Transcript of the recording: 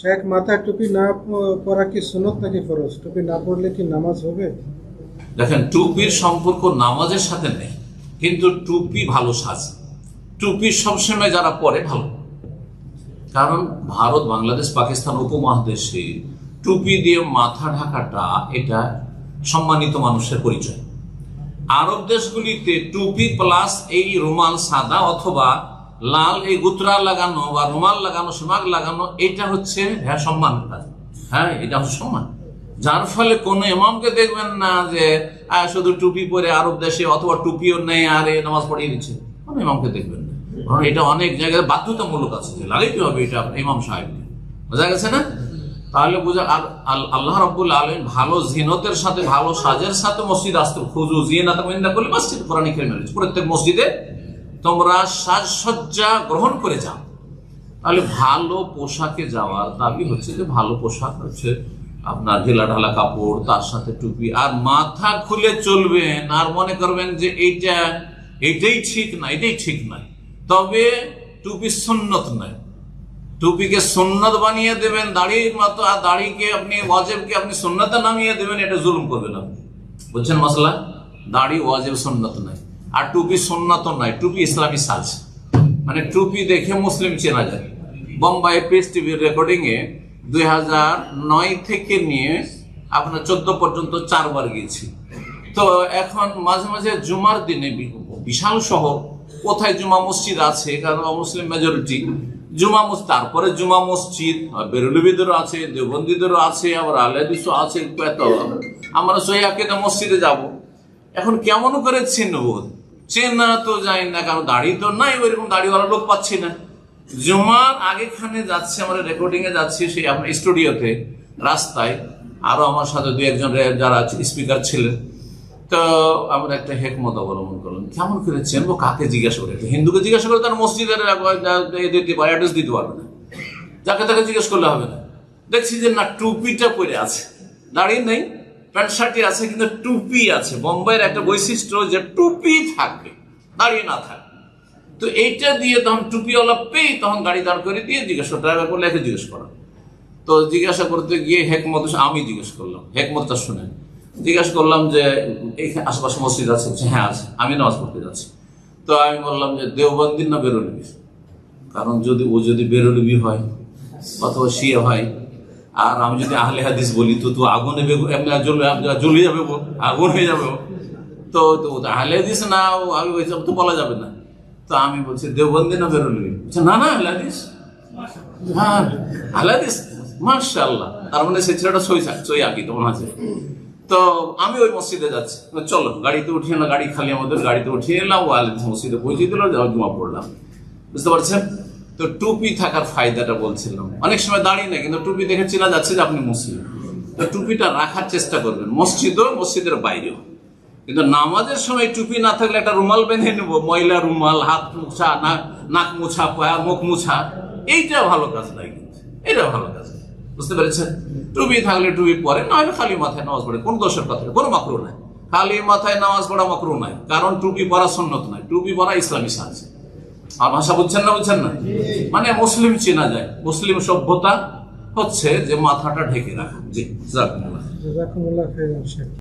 শেখ, মাথায় টুপি না পরা কি সুনত নাকি ফরজ? টুপি না পরলে কি নামাজ হবে? দেখেন, টুপির সম্পর্ক নামাজের সাথে নেই, কিন্তু টুপি ভালো সাজ। টুপি সবসময় যারা পরে, ভালো। কারণ ভারত, বাংলাদেশ, পাকিস্তান উপমহাদেশে টুপি দিয়ে মাথা ঢাকাটা এটা সম্মানিত মানুষের পরিচয়। আরব দেশগুলিতে টুপি প্লাস এই রুমাল, সাদা অথবা লাল এই গুতরা লাগানো বা রুমাল লাগানো, সুমাগ লাগানো, এটা হচ্ছে হ্যাঁ সম্মান কাজ হ্যাঁ এটা হচ্ছে সম্মান। যার ফলে কোন ইমামকে দেখবেন না যে শুধু টুপি পরে আরব দেশে অথবা টুপিও নেই, আর এ নামাজ পড়িয়ে দিচ্ছে। কোন ইমামকে দেখবেন না। কারণ এটা অনেক জায়গায় বাধ্যতামূলক আছে যে লাগাইতে হবে এটা ইমাম সাহেবকে বোঝা গেছে না? তাহলে বুঝা, আর আল- আল্লাহ রব্বুল আলমিন ভালো জিনতের সাথে, ভালো সাজের সাথে মসজিদ আসতে খুজু জিনাত গোয়েন্দা করলে মসজিদ কোরআন মেরেছে প্রত্যেক মসজিদে তোমরা সাজসজ্জা গ্রহণ করে যাও। তাহলে ভালো পোশাকে যাওয়ার দাবি হচ্ছে যে ভালো পোশাক হচ্ছে আপনার ঢিলা ঢালা কাপড়, তার সাথে টুপি, আর মাথা খুলে চলবেন আর মনে করবেন যে এইটা এটাই ঠিক না, এটাই ঠিক নয়। তবে টুপি সুন্নত নয়। টুপিকে সুন্নত বানিয়ে দেবেন, দাড়ির মতো, আর দাড়িকে আপনি, ওয়াজেবকে আপনি সুন্নতে নামিয়ে দেবেন, এটা জুলুম করবেন আপনি। বুঝছেন মশলা? দাড়ি, ওয়াজেব সুন্নত নয়। আর টুপি সুন্নত নয়, টুপি ইসলামী সাজ। মানে টুপি দেখে মুসলিম চেনা যায়। বোম্বাই পিস টিভির রেকর্ডিং এ দুই নয় থেকে নিয়ে আপনার চোদ্দ পর্যন্ত চারবার গিয়েছি। তো এখন মাঝে মাঝে জুমার দিনে বিশাল শহর। কোথায় জুমা মসজিদ আছে কারণ মুসলিম মেজরিটি জুমা মসজিদ তারপরে জুমা মসজিদ, বেরুলিবিদেরও আছে দেবন্দীদেরও আছে, আবার আলেদিসও আছে আমরা সহিয়াকেদা মসজিদে যাব। এখন কেমন করে চিনব চেনা তো যায় না, কারণ দাড়ি তো নাই, ওইরকম দাড়িওয়ালা লোক পাচ্ছি না। জুমার আগেখানে যাচ্ছে, আমরা রেকর্ডিং এ যাচ্ছি সেই আপনার স্টুডিওতে রাস্তায়। আরও আমার সাথে দু একজন যারা স্পিকার ছিলেন। তো আমরা একটা হেকমত অবলম্বন করলাম, কেমন করে চেনবো, কাকে জিজ্ঞাসা করে? হিন্দুকে জিজ্ঞাসা করে, তার মসজিদের অ্যাড্রেস দিতে পারবে না। যাকে তাকে জিজ্ঞেস করলে হবে না। দেখছি যে না, টুপিটা পরে আছে। দাঁড়িয়ে নেই। প্যান্ট শার্টই আছে, কিন্তু টুপি আছে। বোম্বাইয়ের একটা বৈশিষ্ট্য যে টুপি থাকবে, দাঁড়িয়ে না থাকবে তো এইটা দিয়ে তখন টুপিওয়ালা পেয়ে তখন গাড়ি দাঁড় করে দিয়ে জিজ্ঞাসা ড্রাইভার করলে একে জিজ্ঞেস করা। তো জিজ্ঞাসা করতে গিয়ে হেকমত আমি জিজ্ঞেস করলাম, হেকমতটা শুনে। জিজ্ঞাসা করলাম যে এখানে আশেপাশে মসজিদ আছে? হ্যাঁ আছে। আমি নামাজ পড়তে যাচ্ছি। তো আমি বললাম যে, দেওবন্দির না বেরোলিবি কারণ যদি ও যদি বেরোলিবি হয়, অথবা শিয়া হয় আর আমি যদি আহলে হাদিস বলি তো তো আগুনে জ্বলে যাবে আগুন হয়ে যাবে। তো তো আহলে হাদিস না ও আমি ওইসব তো বলা যাবে না। তো আমি বলছি দেওবন্দি না বেরোলিবি বলছে, না না আহলে হাদিস। হ্যাঁ আলাদিস মার্শাল্লাহ তার মানে সেই ছেলেটা সই সই আঁকি তোমার আছে তো আমি ওই মসজিদে যাচ্ছি। চলো গাড়িতে উঠিয়ে না গাড়ি খালি আমাদের গাড়িতে উঠিয়ে এলাম ও আলাদিস মসজিদে পৌঁছে দিল জমা পড়লাম। বুঝতে পারছেন? তো টুপি থাকার ফায়দাটা বলছিলাম। অনেক সময় দাঁড়িয়ে না কিন্তু টুপি দেখে চেনা যাচ্ছে যে আপনি মুসলিম। তো টুপিটা রাখার চেষ্টা করবেন, মসজিদও মসজিদের বাইরেও। কিন্তু নামাজের সময় টুপি না থাকলে একটা রুমাল বেঁধে নেব, ময়লা রুমাল, হাত মুছা, না- নাক মুছা পা মুখ মুছা, এইটা ভালো কাজ নাই কিন্তু। এটা ভালো কাজ বুঝতে পেরেছেন? টুপি থাকলে টুপি পরে না হলে খালি মাথায় নামাজ পড়ে, কোন দোষের কথা কোনো মাকরু নাই। খালি মাথায় নামাজ পড়া মাকরু নাই, কারণ টুপি পরা সন্ন্যত নাই টুপি পরা ইসলামী সাজ। আর ভাষা বুঝছেন না বুঝছেন না? মানে মুসলিম চেনা যায়। মুসলিম সভ্যতা হচ্ছে যে মাথাটা ঢেকে রাখা। জি